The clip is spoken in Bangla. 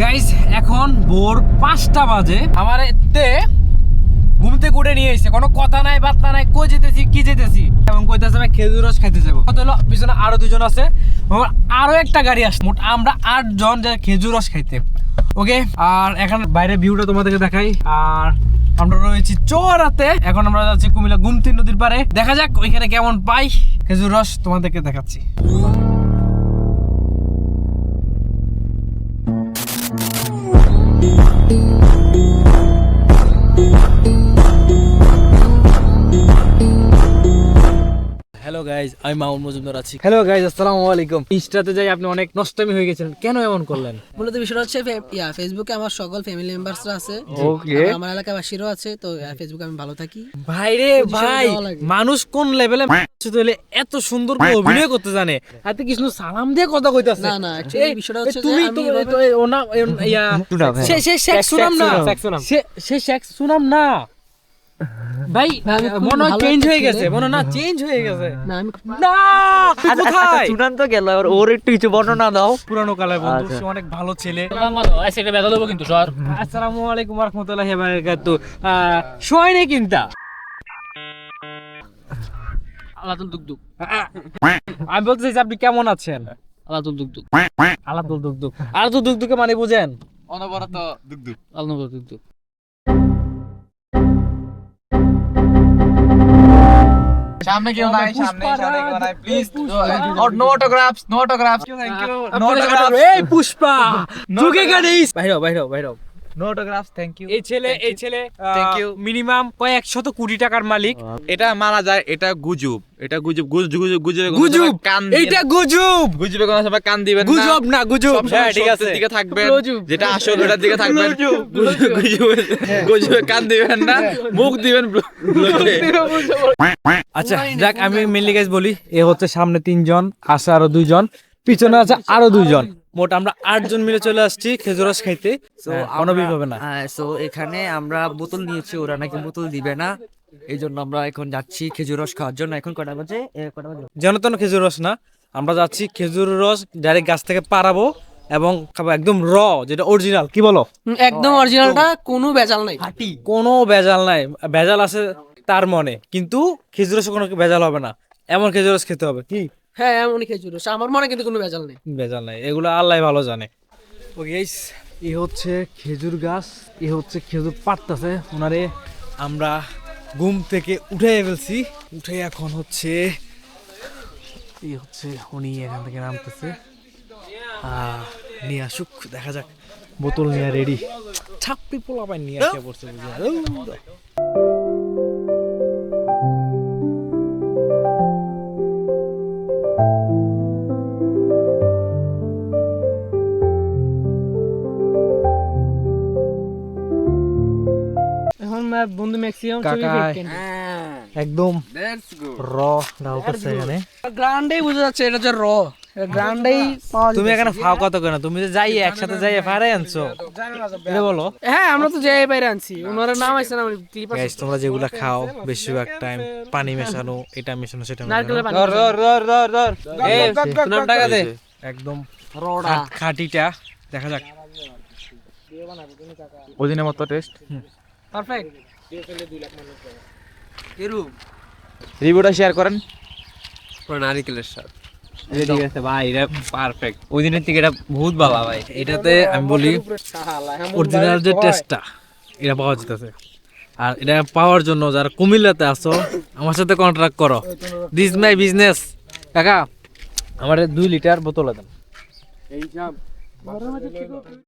গাইস এখন ভোর পাঁচটা বাজে। আমার এতে ঘুম থেকে নিয়ে এসেছে। কোনো কথা নাই, বার্তা নাই, কই যেতেছি, কি যেতেছি? এবং কইতেছে আমি খেজুর রস খাইতে যাব। কত হলো, পিছনে আরও দুজন আছে। আরও একটা গাড়ি আসছে। মোট আমরা আট জন যে খেজুর রস খাইতে। ওকে আর এখন বাইরে ভিউটা তোমাদেরকে দেখাই। আর আমরা রয়েছি চোরাতে। এখন আমরা যাচ্ছি কুমিল্লা গুমতি নদীর পারে দেখা যাক ওইখানে কেমন পাই খেজুর রস তোমাদেরকে দেখাচ্ছি। হ্যালো গাইজ আমি মামুন মজুমদার আছি। হ্যালো গাইজ আসসালামু আলাইকুম। ইনস্টাতে যাই আপনি অনেক নষ্টমি হয়ে গেছেন কেন এমন করলেন? মূলত বিষয়টা হচ্ছে ইয়া ফেসবুকে আমার সকল ফ্যামিলি মেম্বার্সরা আছে। ওকে আমার এলাকাবাসীরও আছে তো ফেসবুকে আমি ভালো থাকি। ভাই রে ভাই মানুষ কোন লেভেলে হলে এত সুন্দর করে অভিনয় করতে জানে? আর তুই কৃষ্ণ সালাম দিয়ে কথা কইতাছে। না, না, actually বিষয়টা হচ্ছে তুমি তো এভাবে- তো ও না ইয়া সে সে শেখ সুনাম না। সে সে শেখ সুনাম না। ভাই মনে হয় চেঞ্জ হয়ে গেছে মনে না চেঞ্জ হয়ে গেছে। না আমি না তুই কোথায়? চূড়ান্ত গেল এবার ওর একটু কিছু বর্ণনা দাও। পুরানো কালের বন্ধু আচ্ছা। সে অনেক ভালো ছেলে। সেটা বেদা দেবো কিন্তু সর। আসসালামু আলাইকুম ওয়া রাহমাতুল্লাহি ওয়া বারাকাতু শোয় নেই কিনতা। আলাদুল আমি বলতে চাইছি আপনি কেমন আছেন? আলাদুল দুক আলাদুল দুকদুক আলাদুল দুকদুকে মানে বুঝেন? আলাদুল দুক দুক সামনে কেউ নাই সামনে সামনে কেউ নাই please no autographs no autographs thank you no autographs এই পুষ্পা যুগে গাড়িস বাইরো বাইরো বাইরো নো থ্যাংক ইউ এই ছেলে এই ছেলে Thank you. মিনিমাম কয়েক শত কোটি টাকার মালিক? এটা মানা যায় এটা গুজব। এটা গুজব গুজব গুজব গুজব! কান এইটা গুজব! গুজবে কোনো সময় কান দিবেন না। গুজব না গুজব! হ্যাঁ ঠিক আছে। দিকে থাকবেন। যেটা আসল ওটার দিকে থাকবেন। গুজব! গুজবে কান দিবেন না। মুখ দিবেন আচ্ছা যাক আমি মেনলি গাইজ বলি এ হচ্ছে সামনে তিনজন আছে আরও দুইজন পিছনে আছে আরও দুইজন। মোট আমরা আটজন মিলে চলে আসছি খেজুর রস খাইতে। হ্যাঁ, হবে না। সো এখানে আমরা বোতল নিয়েছি ওরা নাকি বোতল দিবে না। এই জন্য আমরা এখন যাচ্ছি খেজুর রস খাওয়ার জন্য। এখন কটা বাজে? কটা বাজে? যেন তেন খেজুর রস না। আমরা যাচ্ছি খেজুর রস ডাইরেক্ট গাছ থেকে পারাবো এবং খাব একদম র যেটা অরিজিনাল কি বলো? একদম অরিজিনালটা কোনো বেজাল নাই। কোনো ভেজাল নাই। ভেজাল আছে তার মনে। কিন্তু খেজুর রসে কোনো ভেজাল হবে না। এমন খেজুর রস খেতে হবে কি? হ্যাঁ এমনই খেজুর রস। আমার মনে কিন্তু কোনো ভেজাল নেই। ভেজাল নাই এগুলো আল্লাহ ভালো জানে। ওকে এ হচ্ছে খেজুর গাছ এ হচ্ছে খেজুর পাড়তাছে। ওনারে আমরা ঘুম থেকে উঠে ফেলছি। উঠে এখন হচ্ছে এই হচ্ছে উনি এখান থেকে নামতেছে। আহ, নিয়ে আসুক দেখা যাক। বোতল নিয়ে রেডি ছাপ্পি পোলা পাই নিয়ে আসে পড়ছে বন্ধু ম্যাক্সিমাম কাকা একদম র এখানে। গ্রান্ডেই বোঝা যাচ্ছে এটা যে র। গ্রান্ডেই তুমি এখানে ফাও কত কেন? তুমি যে যাই একসাথে যাই ফারে আনছো। এটা বলো। হ্যাঁ আমরা তো যাই বাইরে আনছি। ওনারা নাম আছে না ক্লিপ গাইস তোমরা যেগুলা খাও বেশিরভাগ টাইম পানি মেশানো এটা মেশানো সেটা মেশানো। এই, টাকা দে। একদম খাট- খাঁটিটা দেখা যাক। ওদিনের মতো টেস্ট পারফেক্ট রিভিউটা শেয়ার করেন। নারিকেলের স্বাদ। ঠিক আছে ভাই এটা পারফেক্ট ওই দিনের থেকে এটা বহুত ভালো ভাই। এটাতে আমি বলি অরিজিনাল যে টেস্টটা এটা পাওয়া যেতেছে। আর এটা পাওয়ার জন্য যারা কুমিল্লাতে আছো আমার সাথে কন্ট্রাক্ট করো। দিস মাই বিজনেস কাকা আমার দুই লিটার বোতল দেন।